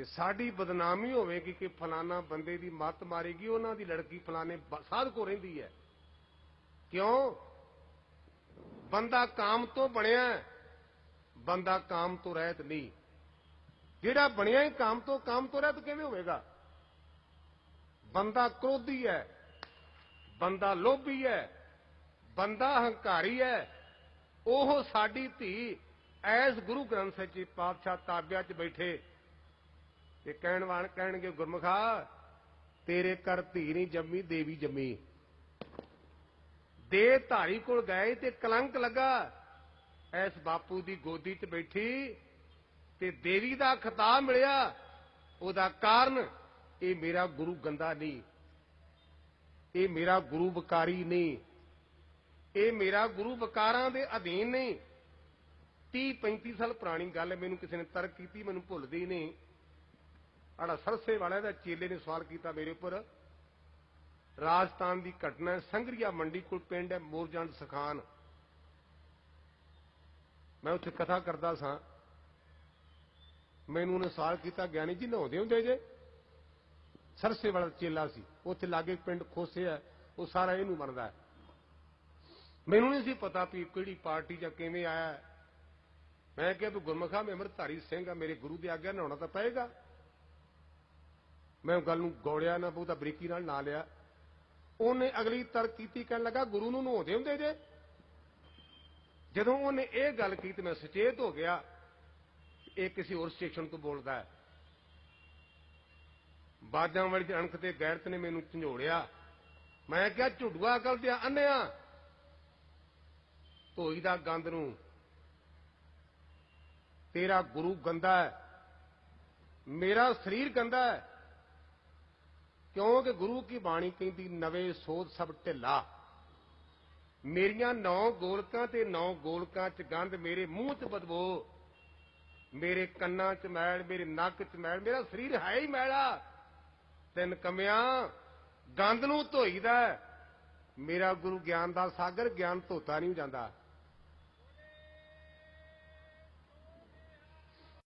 ਤੇ ਸਾਡੀ ਬਦਨਾਮੀ ਹੋਵੇਗੀ ਕਿ ਫਲਾਣਾ ਬੰਦੇ ਦੀ ਮੱਤ ਮਾਰੇਗੀ, ਉਹਨਾਂ ਦੀ ਲੜਕੀ ਫਲਾਣੇ ਬ- ਸਾਧ ਕੋ ਰਹਿੰਦੀ ਹੈ। ਕਿਉਂ? ਬੰਦਾ ਕਾਮ ਤੋਂ ਬਣਿਆ, ਬੰਦਾ ਕਾਮ ਤੋਂ ਰਹਿਤ ਨਹੀਂ। ਜਿਹੜਾ ਬਣਿਆ ਹੀ ਕਾਮ ਤੋਂ ਕਾਮ ਤੋਂ ਰਹਿਤ ਕਿਵੇਂ ਹੋਵੇਗਾ? ਬੰਦਾ ਕ੍ਰੋਧੀ ਹੈ, ਬੰਦਾ ਲੋਭੀ ਹੈ, ਬੰਦਾ ਹੰਕਾਰੀ ਹੈ, ਉਹ ਸਾਡੀ ਧੀ ਐਸ ਗੁਰੂ ਗ੍ਰੰਥ ਸਾਹਿਬ ਜੀ ਪਾਤਸ਼ਾਹ ਤਾਬਿਆ 'ਚ ਬੈਠੇ ਤੇ ਕਹਿਣ ਵਾਣ ਕਹਿਣਗੇ, ਗੁਰਮਖਾ, ਤੇਰੇ ਘਰ ਧੀ ਨਹੀਂ ਜੰਮੀ, ਦੇਵੀ ਜੰਮੀ। ਦੇ ਧਾਰੀ ਕੋਲ ਗਏ ਤੇ ਕਲੰਕ ਲੱਗਾ। ਐਸ ਬਾਪੂ ਦੀ ਗੋਦੀ 'ਚ ਬੈਠੀ ਤੇ ਦੇਵੀ ਦਾ ਖਿਤਾਬ ਮਿਲਿਆ। ਉਹਦਾ ਕਾਰਨ, ਇਹ ਮੇਰਾ ਗੁਰੂ ਗੰਦਾ ਨਹੀਂ। ਇਹ ਮੇਰਾ ਗੁਰੂ ਬਕਾਰੀ ਨਹੀਂ। ਇਹ ਮੇਰਾ ਗੁਰੂ ਬਕਾਰਾਂ ਦੇ ਅਧੀਨ ਨਹੀਂ। 30 35 ਸਾਲ ਪੁਰਾਣੀ ਗੱਲ ਹੈ, ਮੈਨੂੰ ਕਿਸੇ ਨੇ ਤਰਕ ਕੀਤੀ, ਮੈਨੂੰ ਭੁੱਲਦੀ ਨਹੀਂ। ਆੜਾ ਸਰਸੇ ਵਾਲਿਆਂ ਦਾ ਚੇਲੇ ਨੇ ਸਵਾਲ ਕੀਤਾ ਮੇਰੇ ਉੱਪਰ। ਰਾਜਸਥਾਨ ਦੀ ਘਟਨਾ ਹੈ, ਸੰਗਰੀਆ ਮੰਡੀ ਕੋਲ ਪਿੰਡ ਹੈ, ਮੋਰਜੰਡ ਸਖਾਨ। ਮੈਂ ਉੱਥੇ ਕਥਾ ਕਰਦਾ ਸਾਂ। ਮੈਨੂੰ ਉਹਨੇ ਸਵਾਲ ਕੀਤਾ, ਗਿਆਨੀ ਜੀ ਨਹਾਉਂਦੇ ਹੁੰਦੇ ਜੇ? ਸਰਸੇ ਵਾਲਾ ਚੇਲਾ ਸੀ। ਉੱਥੇ ਲਾਗੇ ਪਿੰਡ ਖੋਸੇ ਹੈ, ਉਹ ਸਾਰਾ ਇਹਨੂੰ ਮੰਨਦਾ ਹੈ। ਮੈਨੂੰ ਨਹੀਂ ਸੀ ਪਤਾ ਵੀ ਕਿਹੜੀ ਪਾਰਟੀ ਜਾਂ ਕਿਵੇਂ ਆਇਆ ਮੈਂ ਕਿਹਾ ਵੀ ਗੁਰਮਖਾ ਮੈਂ ਅੰਮ੍ਰਿਤਧਾਰੀ ਸਿੰਘ ਆ, ਮੇਰੇ ਗੁਰੂ ਦੇ ਆਗਿਆ ਨਹਾਉਣਾ ਤਾਂ ਪਏਗਾ। ਮੈਂ ਉਹ ਗੱਲ ਨੂੰ ਗੌੜਿਆ ਨਾ ਬਹੁਤਾ ਬਰੀਕੀ ਨਾਲ ਨਾ ਲਿਆ। ਉਹਨੇ ਅਗਲੀ ਤਰਕ ਕੀਤੀ, ਕਹਿਣ ਲੱਗਾ, ਗੁਰੂ ਨੂੰ ਨਹਾਉਂਦੇ ਹੁੰਦੇ ਜੇ? ਜਦੋਂ ਉਹਨੇ ਇਹ ਗੱਲ ਕੀਤੀ ਮੈਂ ਸੁਚੇਤ ਹੋ ਗਿਆ, ਇਹ ਕਿਸੇ ਹੋਰ ਸਟੇਸ਼ਨ ਤੋਂ ਬੋਲਦਾ ਹੈ। ਬਾਜਾਂ ਵਾਲੀ ਅਣਖ ਤੇ ਗੈਰਤ ਨੇ ਮੈਨੂੰ ਝੰਜੋੜਿਆ। ਮੈਂ ਕਿਹਾ, ਝੁੱਡੂਆ ਅਕਲ ਤੇ ਅੰਨਿਆ! ਧੋਈ ਦਾ ਗੰਦ ਨੂੰ, ਤੇਰਾ ਗੁਰੂ ਗੰਦਾ ਹੈ। ਮੇਰਾ ਸਰੀਰ ਗੰਦਾ ਹੈ। ਕਿਉਂਕਿ ਗੁਰੂ ਕੀ ਬਾਣੀ ਕਹਿੰਦੀ, ਨਵੇਂ ਸੋਧ ਸਭ ਢਿੱਲਾ। ਮੇਰੀਆਂ ਨੌ ਗੋਲਕਾਂ ਤੇ ਨੌ ਗੋਲਕਾਂ ਚ ਗੰਧ ਮੇਰੇ ਮੂੰਹ ਚ ਬਦਬੋ। ਮੇਰੇ ਕੰਨਾਂ ਚ ਮੈਲ, ਮੇਰੇ ਨੱਕ ਚ ਮੈਲ, ਮੇਰਾ ਸਰੀਰ ਹੈ ਹੀ ਮੈਲਾ। ਤਿੰਨ ਕਮਿਆਂ ਗੰਦ ਨੂੰ ਧੋਈਦਾ। ਮੇਰਾ ਗੁਰੂ ਗਿਆਨ ਦਾ ਸਾਗਰ, ਗਿਆਨ ਧੋਤਾ ਨਹੀਂ ਜਾਂਦਾ।